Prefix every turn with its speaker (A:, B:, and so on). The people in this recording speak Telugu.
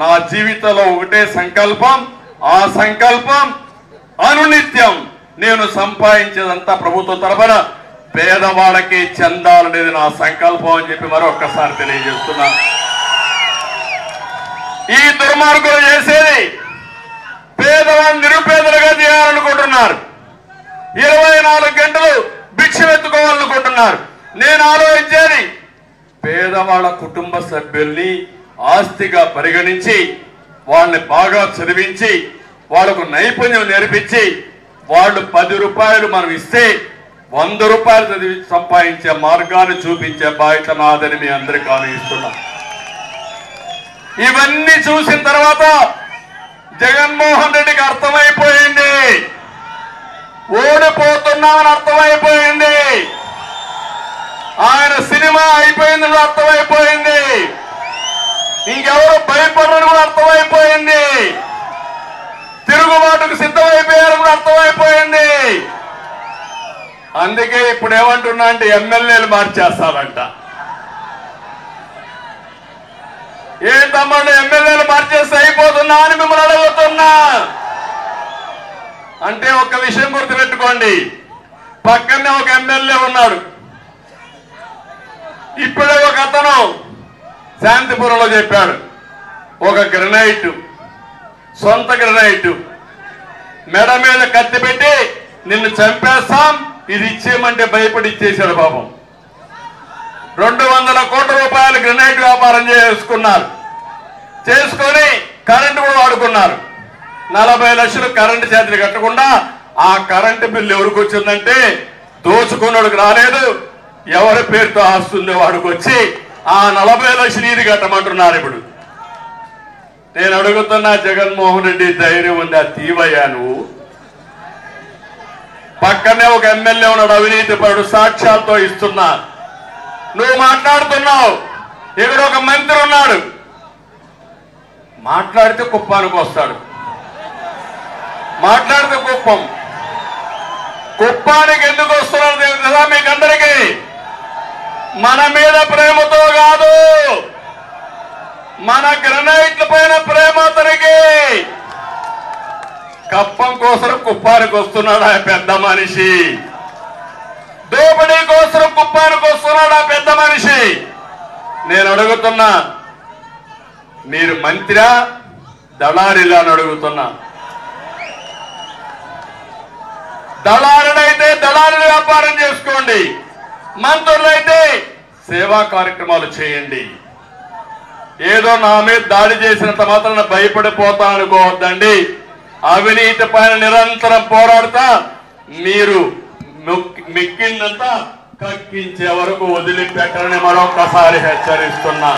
A: నా జీవితంలో ఒకటే సంకల్పం ఆ సంకల్పం అనునిత్యం. నేను సంపాదించేదంతా ప్రభుత్వం తరఫున పేదవాళ్ళకి చెందాలనేది నా సంకల్పం అని చెప్పి మరొక్కసారి తెలియజేస్తున్నా. ఈ దుర్మార్గులు చేసేది పేదవాళ్ళు నిరుపేదలుగా చేయాలనుకుంటున్నారు. ఇరవై నాలుగు గంటలు భిక్ష ఎత్తుకోవాలనుకుంటున్నారు నేను ఆలోచించేది పేదవాళ్ళ కుటుంబ సభ్యుల్ని ఆస్తిగా పరిగణించి వాళ్ళని బాగా చదివించి వాళ్ళకు నైపుణ్యం నేర్పించి వాళ్ళు పది రూపాయలు మనం ఇస్తే వంద రూపాయలు చదివి సంపాదించే మార్గాన్ని చూపించే బాధ్యత నాదని మీ అందరికీ ఆలోచిస్తున్నా ఇవన్నీ చూసిన తర్వాత జగన్మోహన్ రెడ్డికి అర్థమైపోయింది. ఓడిపోతున్నామని అర్థమైపోయింది. ఆయన సినిమా అయిపోయింది కూడా అర్థమైపోయింది ఇంకెవరు భయపడని కూడా అర్థమైపోయింది తిరుగుబాటుకు సిద్ధమైపోయారు కూడా అందుకే ఇప్పుడు ఏమంటున్నా అంటే ఎమ్మెల్యేలు మార్చేస్తారంట. ఏం ఎమ్మెల్యేలు మార్చేస్తే అయిపోతున్నా అని మిమ్మల్ని అడుగుతున్నా. అంటే ఒక విషయం గుర్తుపెట్టుకోండి. పక్కనే ఒక ఎమ్మెల్యే ఉన్నాడు. ఇప్పుడే ఒక అతను శాంతిపురంలో చెప్పాడు. ఒక గ్రనైట్ సొంత గ్రనైట్ మెడ మీద కత్తి పెట్టి నిన్ను చంపేస్తాం ఇది ఇచ్చేయమంటే భయపడి ఇచ్చేశాడు పాపం. రెండు వందల కోట్ల రూపాయలు గ్రనైట్ వ్యాపారం చేసుకున్నారు. చేసుకొని కరెంటు కూడా వాడుకున్నారు. నలభై లక్షలు కరెంటు చేతులు కట్టకుండా ఆ కరెంటు బిల్లు ఎవరికి వచ్చిందంటే దోచుకున్నోడికి రాలేదు. ఎవరి పేరుతో ఆస్తుందో వాడికి వచ్చి ఆ నలభై లక్షలు ఇది కట్టమంటున్నారు ఇప్పుడు. నేను అడుగుతున్నా జగన్మోహన్ రెడ్డి ధైర్యం ఉందా తీవయ్యా నువ్వు. పక్కనే ఒక ఎమ్మెల్యే ఉన్నాడు అవినీతి పరుడు సాక్ష్యాలతో ఇస్తున్నా. నువ్వు మాట్లాడుతున్నావు ఇక్కడ ఒక మంత్రి ఉన్నాడు. మాట్లాడితే కుప్పానికి వస్తాడు. మాట్లాడితే కుప్పం. కుప్పానికి ఎందుకు వస్తున్నాడు తెలుసా మీకు అందరికీ మన మీద ప్రేమతో కాదు. మన గ్రనైట్ల పైన ప్రేమ అతనికి. కప్పం కోసం కుప్పానికి వస్తున్నాడు ఆ పెద్ద మనిషి? దోపిడీ కోసం కుప్పానికి వస్తున్నాడు ఆ పెద్ద మనిషి? నేను అడుగుతున్నా మీరు మంత్రా దళారిలా అని అడుగుతున్నా. దళారుడైతే దళారుల వ్యాపారం చేసుకోండి. మంత్రులైతే సేవా కార్యక్రమాలు చేయండి. ఏదో నా మీద దాడి చేసినంత మాత్రాన భయపడిపోతా అనుకోవద్దండి. అవినీతి పైన నిరంతరం పోరాడుతా మీరు మిక్కిందంతా కక్కించే వరకు వదిలిపెట్టరని మరొకసారి హెచ్చరిస్తున్నా.